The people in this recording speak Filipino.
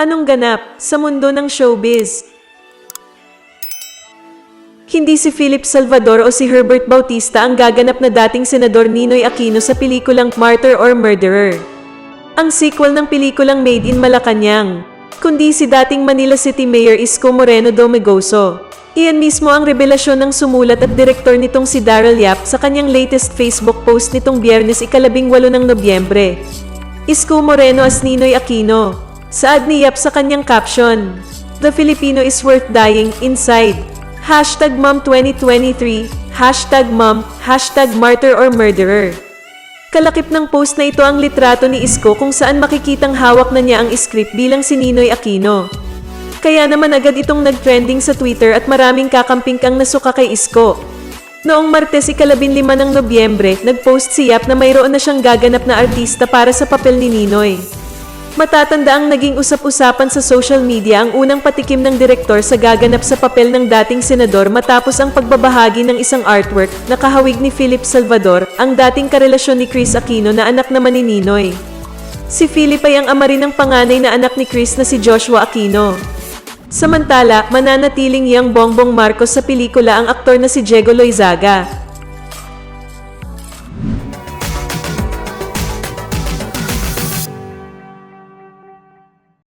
Anong ganap sa mundo ng showbiz? Hindi si Philip Salvador o si Herbert Bautista ang gaganap na dating Senador Ninoy Aquino sa pelikulang Martyr or Murderer. Ang sequel ng pelikulang Made in Malacanang, kundi si dating Manila City Mayor Isko Moreno Domegoso. Iyan mismo ang revelasyon ng sumulat at direktor nitong si Daryl Yap sa kanyang latest Facebook post nitong biyernes ikalabing walo ng Nobyembre. Isko Moreno as Ninoy Aquino. Saad ni Yap sa kanyang caption, The Filipino is worth dying inside. Hashtag Mom 2023, hashtag Mom, hashtag Martyr or Murderer. Kalakip ng post na ito ang litrato ni Isko kung saan makikitang hawak na niya ang script bilang si Ninoy Aquino. Kaya naman agad itong nag-trending sa Twitter at maraming kakamping kang nasuka kay Isko. Noong Martes ikalabin lima ng Nobyembre, nag-post si Yap na mayroon na siyang gaganap na artista para sa papel ni Ninoy. Matatanda ang naging usap-usapan sa social media ang unang patikim ng direktor sa gaganap sa papel ng dating senador matapos ang pagbabahagi ng isang artwork na kahawig ni Philip Salvador, ang dating karelasyon ni Chris Aquino na anak naman ni Ninoy. Si Philip ay ang ama rin ng panganay na anak ni Chris na si Joshua Aquino. Samantala, mananatiling yang Bongbong Marcos sa pelikula ang aktor na si Diego Loizaga.